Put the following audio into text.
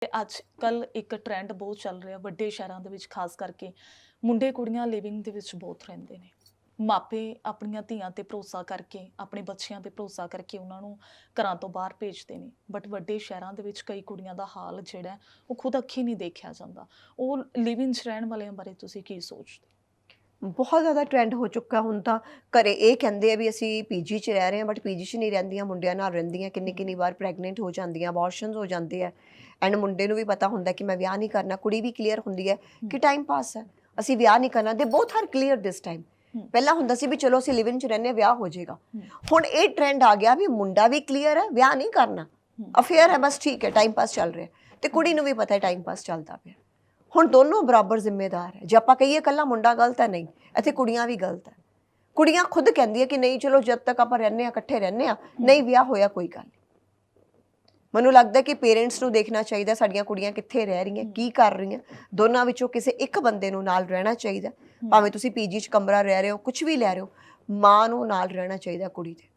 ਤੇ ਅੱਜ ਕੱਲ ਇੱਕ ਟ੍ਰੈਂਡ ਬਹੁਤ ਚੱਲ ਰਿਹਾ ਵੱਡੇ ਸ਼ਹਿਰਾਂ ਦੇ ਵਿੱਚ, ਖਾਸ ਕਰਕੇ ਮੁੰਡੇ ਕੁੜੀਆਂ ਲਿਵਿੰਗ ਦੇ ਵਿੱਚ ਬਹੁਤ ਰਹਿੰਦੇ ਨੇ। ਮਾਪੇ ਆਪਣੀਆਂ ਧੀਆਂ ਤੇ ਭਰੋਸਾ ਕਰਕੇ, ਆਪਣੇ ਬੱਚਿਆਂ ਤੇ ਭਰੋਸਾ ਕਰਕੇ ਉਹਨਾਂ ਨੂੰ ਘਰਾਂ ਤੋਂ ਬਾਹਰ ਭੇਜਦੇ ਨੇ। ਬਟ ਵੱਡੇ ਸ਼ਹਿਰਾਂ ਦੇ ਵਿੱਚ ਕਈ ਕੁੜੀਆਂ ਦਾ ਹਾਲ ਜਿਹੜਾ ਉਹ ਖੁਦ ਅੱਖੀ ਨਹੀਂ ਦੇਖਿਆ ਜਾਂਦਾ। ਉਹ ਲਿਵਿੰਗ ਰਹਿਣ ਵਾਲਿਆਂ ਬਾਰੇ ਤੁਸੀਂ ਕੀ ਸੋਚਦੇ ਬਹੁਤ ਜ਼ਿਆਦਾ ਟ੍ਰੈਂਡ ਹੋ ਚੁੱਕਾ ਹੁਣ ਤਾਂ। ਘਰੇ ਇਹ ਕਹਿੰਦੇ ਆ ਵੀ ਅਸੀਂ ਪੀਜੀ 'ਚ ਰਹਿ ਰਹੇ ਹਾਂ ਬਟ ਪੀਜੀ 'ਚ ਨਹੀਂ ਰਹਿੰਦੀਆਂ ਮੁੰਡਿਆਂ ਨਾਲ ਰਹਿੰਦੀਆਂ ਕਿੰਨੀ ਕਿੰਨੀ ਵਾਰ ਪ੍ਰੈਗਨੈਂਟ ਹੋ ਜਾਂਦੀਆਂ ਅਬੋਰਸ਼ਨਸ ਹੋ ਜਾਂਦੇ ਆ। ਐਂਡ ਮੁੰਡੇ ਨੂੰ ਵੀ ਪਤਾ ਹੁੰਦਾ ਕਿ ਮੈਂ ਵਿਆਹ ਨਹੀਂ ਕਰਨਾ ਕੁੜੀ ਵੀ ਕਲੀਅਰ ਹੁੰਦੀ ਹੈ ਕਿ ਟਾਈਮ ਪਾਸ ਹੈ। ਅਸੀਂ ਵਿਆਹ ਨਹੀਂ ਕਰਨਾ they both are clear this time. ਪਹਿਲਾਂ ਹੁੰਦਾ ਸੀ ਵੀ ਚਲੋ ਅਸੀਂ ਲਿਵ ਇਨ 'ਚ ਰਹਿੰਦੇ ਵਿਆਹ ਹੋ ਜਾਏਗਾ। ਹੁਣ ਇਹ ਟ੍ਰੈਂਡ ਆ ਗਿਆ ਵੀ ਮੁੰਡਾ ਵੀ ਕਲੀਅਰ ਹੈ ਵਿਆਹ ਨਹੀਂ ਕਰਨਾ। ਅਫੇਅਰ ਹੈ ਬਸ ਠੀਕ ਹੈ ਟਾਈਮ ਪਾਸ ਚੱਲ ਰਿਹਾ। ਤੇ ਕੁੜੀ ਨੂੰ ਵੀ ਪਤਾ ਹੈ ਟਾਈਮ ਪਾਸ ਚੱਲਦਾ ਪਿਆ। ਹੁਣ ਦੋਨੋਂ ਬਰਾਬਰ ਜ਼ਿੰਮੇਦਾਰ ਹੈ। ਜੇ ਆਪਾਂ ਕਹੀਏ ਕੱਲਾ ਮੁੰਡਾ ਗਲਤ ਹੈ ਨਹੀਂ। ਇੱਥੇ ਕੁੜੀਆਂ ਵੀ ਗਲਤ ਹੈ। ਕੁੜੀਆਂ ਖੁਦ ਕਹਿੰਦੀਆਂ ਕਿ ਨਹੀਂ ਚਲੋ ਜਦ ਤੱਕ ਆਪਾਂ ਰਹਿੰਦੇ ਆ ਇਕੱਠੇ ਰਹਿੰਦੇ ਆ ਨਹੀਂ ਵਿਆਹ ਹੋਇਆ ਕੋਈ ਗੱਲ ਨਹੀਂ। ਮੈਨੂੰ ਲੱਗਦਾ ਕਿ ਪੇਰੈਂਟਸ ਨੂੰ ਦੇਖਣਾ ਚਾਹੀਦਾ ਸਾਡੀਆਂ ਕੁੜੀਆਂ ਕਿੱਥੇ ਰਹਿ ਰਹੀਆਂ ਕੀ ਕਰ ਰਹੀਆਂ। ਦੋਨਾਂ ਵਿੱਚੋਂ ਕਿਸੇ ਇੱਕ ਬੰਦੇ ਨੂੰ ਨਾਲ ਰਹਿਣਾ ਚਾਹੀਦਾ। ਭਾਵੇਂ ਤੁਸੀਂ ਪੀਜੀ 'ਚ ਕਮਰਾ ਰਹਿ ਰਹੇ ਹੋ ਕੁਝ ਵੀ ਲੈ ਰਹੇ ਹੋ ਮਾਂ ਨੂੰ ਨਾਲ ਰਹਿਣਾ ਚਾਹੀਦਾ ਕੁੜੀ ਦੇ।